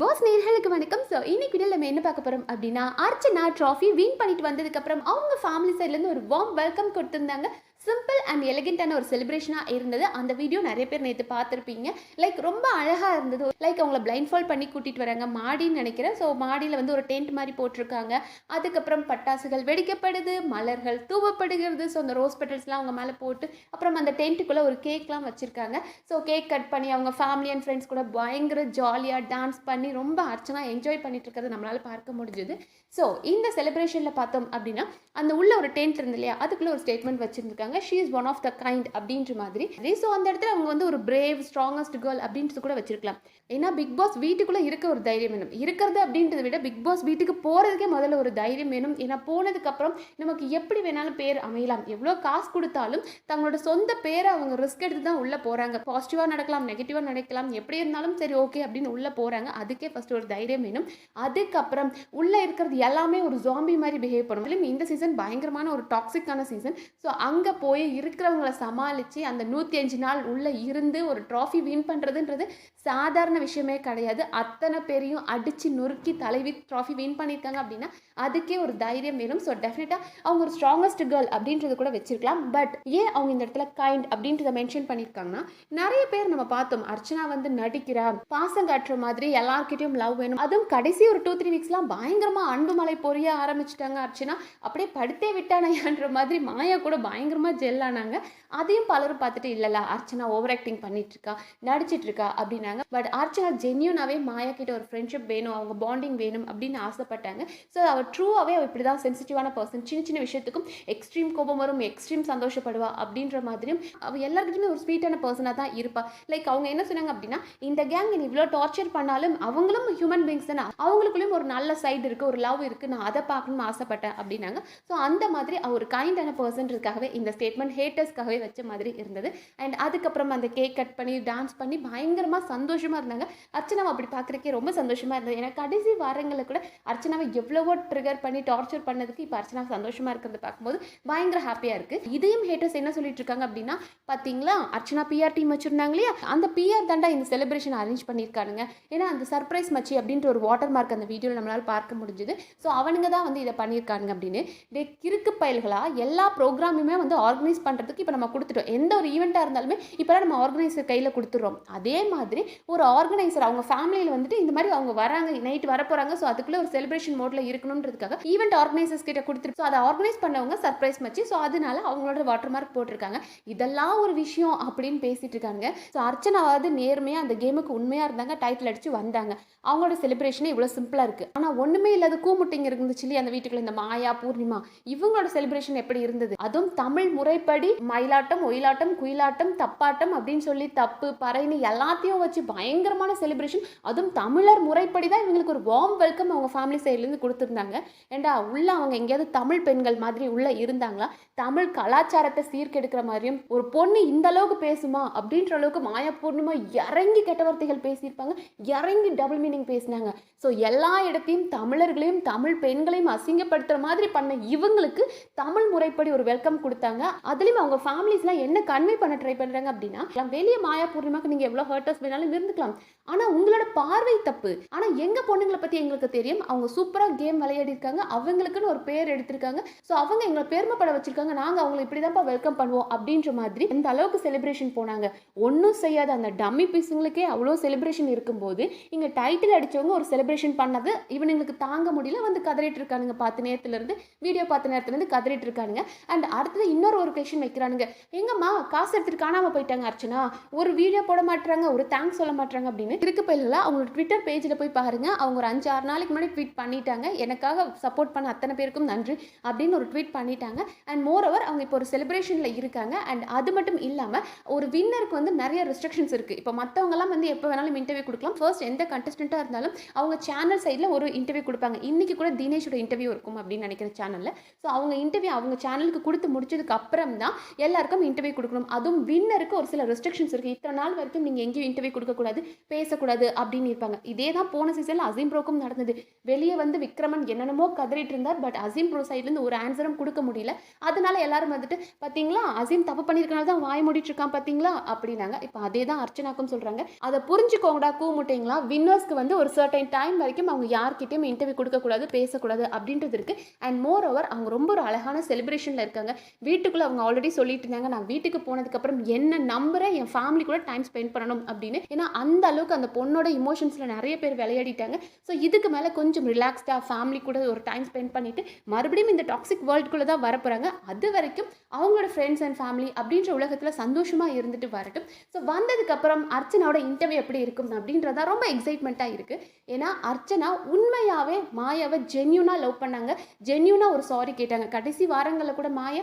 Pass நேர்களுக்கு வணக்கம். So இன்னைக்கு வீடியோ நம்ம என்ன பார்க்க போகிறோம் அப்படின்னா அர்ச்சனா ட்ராஃபி வின் பண்ணிட்டு வந்ததுக்கப்புறம் அவங்க ஃபேமிலி சைட்லேருந்து ஒரு வார்ம் வெல்கம் கொடுத்துருந்தாங்க. சிம்பிள் அண்ட் எலிகென்ட்டான ஒரு செலிப்ரேஷனாக இருந்தது. அந்த வீடியோ நிறைய பேர் நேற்று பார்த்துருப்பீங்க. லைக் ரொம்ப அழகாக இருந்தது. லைக் அவங்கள பிளைண்ட் ஃபால் பண்ணி கூட்டிகிட்டு வராங்க. மாடின்னு நினைக்கிறேன். ஸோ மாடியில் வந்து ஒரு டென்ட் மாதிரி போட்டிருக்காங்க. அதுக்கப்புறம் பட்டாசுகள் வெடிக்கப்படுது மலர்கள் தூவப்படுகிறது. ஸோ அந்த ரோஸ் பெட்டல்ஸ்லாம் அவங்க மேலே போட்டு அப்புறம் அந்த டென்ட்டுக்குள்ளே ஒரு கேக்லாம் வச்சுருக்காங்க. ஸோ கேக் கட் பண்ணி அவங்க ஃபேமிலி அண்ட் ஃப்ரெண்ட்ஸ் கூட பயங்கர ஜாலியாக டான்ஸ் பண்ணி ரொம்ப அர்ச்சனாக என்ஜாய் பண்ணிட்டு இருக்கிறத நம்மளால் பார்க்க முடிஞ்சுது. ஸோ இந்த செலிப்ரேஷனில் பார்த்தோம் அப்படின்னா அந்த உள்ள ஒரு டென்ட் இருந்து இல்லையா அதுக்குள்ளே ஒரு statement வச்சுருந்துருக்காங்க. She is one of the kind அப்படின்ற மாதிரி. ஸோ அந்த இடத்துல அவங்க வந்து ஒரு பிரேவ் ஸ்ட்ராங்கஸ்ட் கேர்ள் அப்படின்றது கூட வச்சிருக்கலாம். ஏன்னா பிக் பாஸ் வீட்டுக்குள்ளே இருக்க ஒரு தைரியம் வேணும். இருக்கிறது அப்படின்றத விட பிக் பாஸ் வீட்டுக்கு போகிறதுக்கே முதல்ல ஒரு தைரியம் வேணும். ஏன்னா போனதுக்கப்புறம் நமக்கு எப்படி வேணாலும் பேர் அமையலாம். எவ்வளோ காசு கொடுத்தாலும் தங்களோட சொந்த பேரை அவங்க ரிஸ்க் எடுத்து தான் உள்ளே போகிறாங்க பாசிட்டிவாக நடக்கலாம் நெகட்டிவாக நடக்கலாம் எப்படி இருந்தாலும் சரி ஓகே அப்படின்னு உள்ளே போகிறாங்க அதுக்கே ஃபஸ்ட் ஒரு தைரியம் வேணும். அதுக்கப்புறம் உள்ளே இருக்கிறது எல்லாமே ஒரு ஜாம்பி மாதிரி பிஹேவ் பண்ணும். இந்த சீசன் பயங்கரமான ஒரு டாக்ஸிக்கான சீசன் ஸோ அங்கே போய் இருக்கிறவங்கள சமாளித்து அந்த நூற்றி அஞ்சு நாள் உள்ளே இருந்து ஒரு ட்ராஃபி வின் பண்ணுறதுன்றது சாதாரண விஷயமே கிடையாது. அத்தனை பேரையும் அடித்து நொறுக்கி தலைவி ட்ராஃபி வின் பண்ணியிருக்காங்க அப்படின்னா அதுக்கே ஒரு தைரியம் வேணும். ஸோ டெஃபினட்டாக அவங்க ஒரு ஸ்ட்ராங்கஸ்ட் கேர்ள் அப்படின்றது கூட வச்சிருக்கலாம். பட் ஏன் அவங்க இந்த இடத்துல கைண்ட் அப்படின்றத மென்ஷன் பண்ணியிருக்காங்கன்னா நிறைய பேர் நம்ம பார்த்தோம். அர்ச்சனா வந்து நடிக்கிறா பாசம் காட்டுற மாதிரி எல்லார்கிட்டயும் லவ் வேணும். அதுவும் கடைசி ஒரு டூ த்ரீ வீக்ஸ்லாம் பயங்கரமாக அன்பு மலை பொரிய ஆரம்பிச்சிட்டாங்க அர்ச்சனா. அப்படியே படுத்தே விட்டானையான்ற மாதிரி மாயா கூட பயங்கரமாக ஜெல் ஆனாங்க. அதையும் பலரும் பார்த்துட்டு இல்லைல்ல அர்ச்சனா ஓவர் ஆக்டிங் பண்ணிட்டு இருக்கா நடிச்சிட்டு இருக்கா அப்படின்னாங்க. பட் அர்ச்சனா ஜென்யூனாகவே மாயா கிட்ட ஒரு ஃப்ரெண்ட்ஷிப் வேணும் அவங்க பாண்டிங் வேணும் அப்படின்னு ஆசைப்பட்டாங்க. ஸோ அவள் ட்ரூவாகவே அவள் இப்படி தான் சென்சிட்டிவான பர்சன் சின்ன சின்ன விஷயத்துக்கும் எக்ஸ்ட்ரீம் கோபம் வரும் எக்ஸ்ட்ரீம் சந்தோஷப்படுவா அப்படின்ற மாதிரியும் அவள் எல்லாருக்கிட்டுமே ஒரு ஸ்வீட்டான பர்சனாக தான் இருப்பாள் லைக் அவங்க என்ன சொன்னாங்க அப்படின்னா இந்த கேங் நீ இவ்வளோ டார்ச்சர் பண்ணாலும் அவங்களும் ஹியூமன் பீங்ஸ் தானே. அவங்களுக்குள்ளேயும் ஒரு நல்ல சைடு இருக்குது ஒரு லவ் இருக்குது நான் அதை பார்க்கணும்னு ஆசைப்பட்டேன் அப்படின்னாங்க. ஸோ அந்த மாதிரி அவர் கைண்டான பர்சன்றதுக்காகவே இந்த ஸ்டேட்மெண்ட் ஹேட்டர்ஸ்க்காகவே வச்ச மாதிரி இருந்தது. அண்ட் அதுக்கப்புறம் அந்த கேக் கட் பண்ணி டான்ஸ் பண்ணி பயங்கரமாக சந்தோஷமாக இருந்தாங்க. அர்ச்சனாவை அப்படி பார்க்குறக்கே ரொம்ப சந்தோஷமாக இருந்தது. ஏன்னா கடைசி வாரங்களில் கூட அர்ச்சனாவை எவ்வளவோ ட்ரிகர் பண்ணி டார்ச்சர் பண்ணதுக்கு இப்போ அர்ச்சனா சந்தோஷமாக இருக்கிறத பார்க்கும்போது பயங்கர ஹாப்பியாக இருக்குது இதையும் ஹேட்டர்ஸ் என்ன சொல்லிட்டு இருக்காங்க அப்படின்னா பார்த்தீங்களா அர்ச்சனா பிஆர் டீம் வச்சுருந்தாங்க இல்லையா? அந்த பிஆர் தாண்டா இந்த செலிப்ரேஷன் அரேஞ்ச் பண்ணியிருக்கானுங்க. ஏன்னா அந்த சர்ப்ரைஸ் மச்சி அப்படின்ற ஒரு வாட்டர் மார்க் அந்த வீடியோவில் நம்மளால் பார்க்க முடிஞ்சுது. ஸோ அவனுங்க தான் வந்து இதை பண்ணியிருக்கானுங்க அப்படின்னு. டே கிறுக்கு பயல்களாக எல்லா ப்ரோக்ராமுமே வந்து ஆர்கனைஸ் பண்ணுறதுக்கு இப்போ நம்ம கொடுத்துட்டோம். எந்த ஒரு ஈவெண்ட்டாக இருந்தாலுமே இப்போலாம் நம்ம ஆர்கனைசர் கையில் கொடுத்துட்றோம். அதே மாதிரி ஒரு ஆர்கனைசர் அவங்க ஃபேமிலியில் வந்துட்டு இந்த மாதிரி அவங்க வராங்க நைட் வர போகிறாங்க ஸோ அதுக்குள்ளே ஒரு செலிப்ரேஷன் மோடில் இருக்கணுன்றதுக்காக ஈவெண்ட் ஆர்கனைசர்ஸ் கிட்ட கொடுத்துட்டு ஸோ அதை ஆர்கனைஸ் பண்ணவங்க சர்ப்ரைஸ் மச்சி. ஸோ அதனால அவங்களோட வாட்டர் மார்க் போட்டிருக்காங்க. இதெல்லாம் ஒரு விஷயம் அப்படின்னு பேசிட்டு இருக்காங்க ஸோ அர்ச்சனாவது நேர்மையாக அந்த கேமுக்கு உண்மையாக இருந்தாங்க டைட்டில் அடிச்சு வந்தாங்க. அவங்களோட செலிப்ரேஷனே இவ்வளோ சிம்பிளாக இருக்குது ஆனால் ஒன்றுமே இல்லாத கூமுட்டிங்க இருந்துச்சு இல்லையா அந்த வீட்டுக்குள்ள? இந்த மாயா பூர்ணிமா இவங்களோட செலிப்ரேஷன் எப்படி இருந்தது? அதுவும் தமிழ் முறைப்படி மயிலாட்டம் ஒயிலாட்டம் குயிலாட்டம் தப்பாட்டம் அப்படின்னு சொல்லி தப்பு பறைன்னு எல்லாத்தையும் வச்சு பயங்கரமான செலிப்ரேஷன் அதுவும் தமிழர் முறைப்படி தான் இவங்களுக்கு ஒரு வார்ம் வெல்கம் அவங்க ஃபேமிலி சைட்லேருந்து கொடுத்துருந்தாங்க. ஏண்டா உள்ள அவங்க எங்கேயாவது தமிழ் பெண்கள் மாதிரி உள்ள இருந்தாங்களா? தமிழ் கலாச்சாரத்தை சீர்கெடுக்கிற மாதிரியும் ஒரு பொண்ணு இந்த அளவுக்கு பேசுமா அப்படின்ற அளவுக்கு மாயா பூர்ணிமா இறங்கி கெட்ட வார்த்தைகள் பேசியிருப்பாங்க. இறங்கி டபுள் மீனிங் பேசினாங்க. ஸோ எல்லா இடத்தையும் தமிழர்களையும் தமிழ் பெண்களையும் அசிங்கப்படுத்துகிற மாதிரி பண்ண இவங்களுக்கு தமிழ் முறைப்படி ஒரு வெல்கம் கொடுத்தாங்க. அதுலேயும் அவங்க ஃபேமிலிஸ்லாம் என்ன கன்வே பண்ண ட்ரை பண்ணுறாங்க அப்படின்னா வெளியே மாயா பூர்ணிமாக்கு நீங்கள் எவ்வளோ ஹர்ட்டர்ஸ் வேணாலும் இருந்துக்கலாம். ஆனால் உங்களோட பார்வை தப்பு. ஆனால் எங்கள் பொண்ணுங்களை பற்றி எங்களுக்கு தெரியும். அவங்க சூப்பராக கேம் விளையாடி இருக்காங்க. அவங்களுக்குன்னு ஒரு பேர் எடுத்திருக்காங்க. ஸோ அவங்க எங்களை பெருமைப்பட வச்சிருக்காங்க. நாங்கள் அவங்களை இப்படி தான்ப்பா வெல்கம் பண்ணுவோம் அப்படின்ற மாதிரி இந்த அளவுக்கு செலிப்ரேஷன் போனாங்க. ஒன்றும் செய்யாத அந்த டம்மி பீஸுங்களுக்கே அவ்வளோ செலிப்ரேஷன் இருக்கும்போது இங்கே டைட்டில் அடித்தவங்க ஒரு செலிப்ரேஷன் பண்ணது இவனுங்களுக்கு தாங்க முடியல. வந்து கதறிட்டு இருக்கானுங்க பார்த்த நேரத்துலேருந்து வீடியோ பார்த்த நேரத்துலேருந்து கதறிட்டு இருக்கானுங்க. அண்ட் அடுத்தது இன்னொரு ஒரு கொஷின் வைக்கிறானுங்க. எங்கம்மா காசு எடுத்துட்டு காணாமல் போயிட்டாங்க அர்ச்சனா? ஒரு வீடியோ போட மாட்டாங்க ஒரு தேங்க்ஸ் சொல்ல மாட்டாங்க அப்படின்னு இருக்கு பயிலில் அவங்களோட ட்விட்டர் பேஜில் போய் பாருங்க. அவங்க ஒரு அஞ்சு ஆறு நாளைக்கு முன்னாடி ட்வீட் பண்ணிட்டாங்க. எனக்காக சப்போர்ட் பண்ண அத்தனை பேருக்கும் நன்றி அப்படின்னு ஒரு ட்வீட் பண்ணிட்டாங்க. அண்ட் மோர் ஓவர் அவங்க இப்போ ஒரு செலிப்ரேஷனில் இருக்காங்க. அண்ட் அது மட்டும் இல்லாமல் ஒரு வின்னருக்கு வந்து நிறைய ரெஸ்ட்ரிக்ஷன்ஸ் இருக்குது இப்போ மற்றவங்கலாம் வந்து எப்போ வேணாலும் இன்டர்வியூ கொடுக்கலாம். ஃபர்ஸ்ட் எந்த கண்டஸ்டண்ட்டாக இருந்தாலும் அவங்க சேனல் சைடில் ஒரு இன்டர்வியூ கொடுப்பாங்க. இன்றைக்கி கூட தினேஷோட இன்டர்வியூ இருக்கும் அப்படின்னு நினைக்கிற சேனலில் ஸோ அவங்க இன்டர்வியூ அவங்க சேனலுக்கு கொடுத்து முடிச்சதுக்கு அப்புறம் தான் எல்லாருக்கும் இன்டர்வியூ கொடுக்கணும். அதுவும் வின்னருக்கு ஒரு சில ரெஸ்ட்ரிக்ஷன்ஸ் இருக்குது இத்தனை நாள் வரைக்கும் நீங்கள் எங்கேயும் இன்டர்வியூ கொடுக்கக்கூடாது பேசக்கூடாது அப்படின்னு இருப்பாங்க. இதே தான் போன சீசனில் அசீம் ப்ரோக்கும் நடந்தது. வெளியே வந்து விக்ரமன் என்னென்னமோ கதறிட்டு இருந்தார். பட் அசீம் ப்ரோ சைட்லேருந்து ஒரு ஆன்சரும் கொடுக்க முடியல. அதனால எல்லாரும் வந்துட்டு பார்த்தீங்களா அசீம் தப்பு பண்ணியிருக்கனால தான் வாய் மூடிட்டு இருக்கான் பார்த்தீங்களா அப்படின்னாங்க. இப்போ அதே தான் அர்ச்சனாக்கும் சொல்கிறாங்க அதை புரிஞ்சுக்கோங்கடா கூமுட்டைங்களா? வின்னர்ஸ்க்கு வந்து ஒரு சர்டைன் டைம் வரைக்கும் அவங்க யார்கிட்டயும் இன்டர்வியூ கொடுக்கக்கூடாது பேசக்கூடாது அப்படின்றது இருக்குது அண்ட் மோர் ஓவர் அவங்க ரொம்ப ஒரு அழகான செலிப்ரேஷனில் இருக்காங்க. வீட்டுக்கு வீட்டுக்குள்ளே அவங்க ஆல்ரெடி சொல்லிட்டு இருந்தாங்க. நான் வீட்டுக்கு போனதுக்கப்புறம் என்ன நம்புறேன் என் ஃபேமிலி கூட டைம் ஸ்பெண்ட் பண்ணணும் அப்படின்னு. ஏன்னா அந்த அளவுக்கு அந்த பொண்ணோட இமோஷன்ஸில் நிறைய பேர் விளையாடிட்டாங்க. ஸோ இதுக்கு மேலே கொஞ்சம் ரிலாக்ஸ்டாக ஃபேமிலி கூட ஒரு டைம் ஸ்பெண்ட் பண்ணிட்டு மறுபடியும் இந்த டாக்ஸிக் வேர்ல்டுக்குள்ளே தான் வரப்போகிறாங்க அது வரைக்கும் அவங்களோட ஃப்ரெண்ட்ஸ் அண்ட் ஃபேமிலி அப்படின்ற உலகத்தில் சந்தோஷமாக இருந்துட்டு வரட்டும். ஸோ வந்ததுக்கப்புறம் அர்ச்சனாவோட இன்டர்வியூ எப்படி இருக்கும் அப்படின்றதா ரொம்ப எக்ஸைட்மெண்ட்டாக இருக்குது ஏன்னா அர்ச்சனா உண்மையாகவே மாயாவை ஜென்யூனாக லவ் பண்ணாங்க. ஜென்யூனாக ஒரு சாரி கேட்டாங்க. கடைசி வாரங்களில் கூட மாயா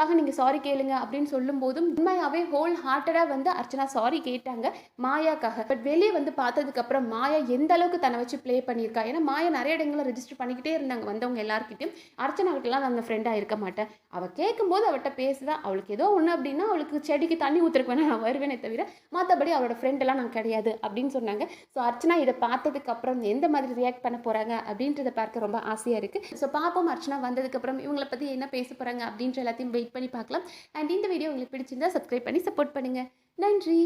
அதுக்காக நீங்கள் சாரி கேளுங்க அப்படின்னு சொல்லும்போதும் உண்மையாகவே ஹோல் ஹார்ட்டடாக வந்து அர்ச்சனா சாரி கேட்டாங்க மாயாக்காக. பட் வெளியே வந்து பார்த்ததுக்கப்புறம் மாயா எந்த அளவுக்கு தன்னை வச்சு ப்ளே பண்ணியிருக்கா? ஏன்னா மாயா நிறைய இடங்களில் ரெஜிஸ்டர் பண்ணிக்கிட்டே இருந்தாங்க வந்தவங்க எல்லாருக்கிட்டையும் அர்ச்சனா அவர்கிட்டலாம் நான் ஃப்ரெண்டாக இருக்க மாட்டேன். அவள் கேட்கும்போது அவள்கிட்ட பேசுவேன் அவளுக்கு ஏதோ ஒன்று அப்படின்னா அவளுக்கு செடிக்கு தண்ணி ஊற்றுருக்கு வேணா நான் வருவேனே தவிர மற்றபடி அவளோட ஃப்ரெண்டெல்லாம் நான் கிடையாது அப்படின்னு சொன்னாங்க. ஸோ அர்ச்சனா இதை பார்த்ததுக்கப்புறம் எந்த மாதிரி ரியாக்ட் பண்ண போகிறாங்க அப்படின்றத பார்க்க ரொம்ப ஆசையாக இருக்குது ஸோ பார்ப்போம் அர்ச்சனா வந்ததுக்கப்புறம் இவங்களை பற்றி என்ன பேச போகிறாங்க அப்படின்ற எல்லாத்தையும் வெயிட் பண்ணி பார்க்கலாம். அண்ட் இந்த வீடியோ உங்களுக்கு பிடிச்சிருந்தா சப்ஸ்கிரைப் பண்ணி சப்போர்ட் பண்ணுங்கள் நன்றி.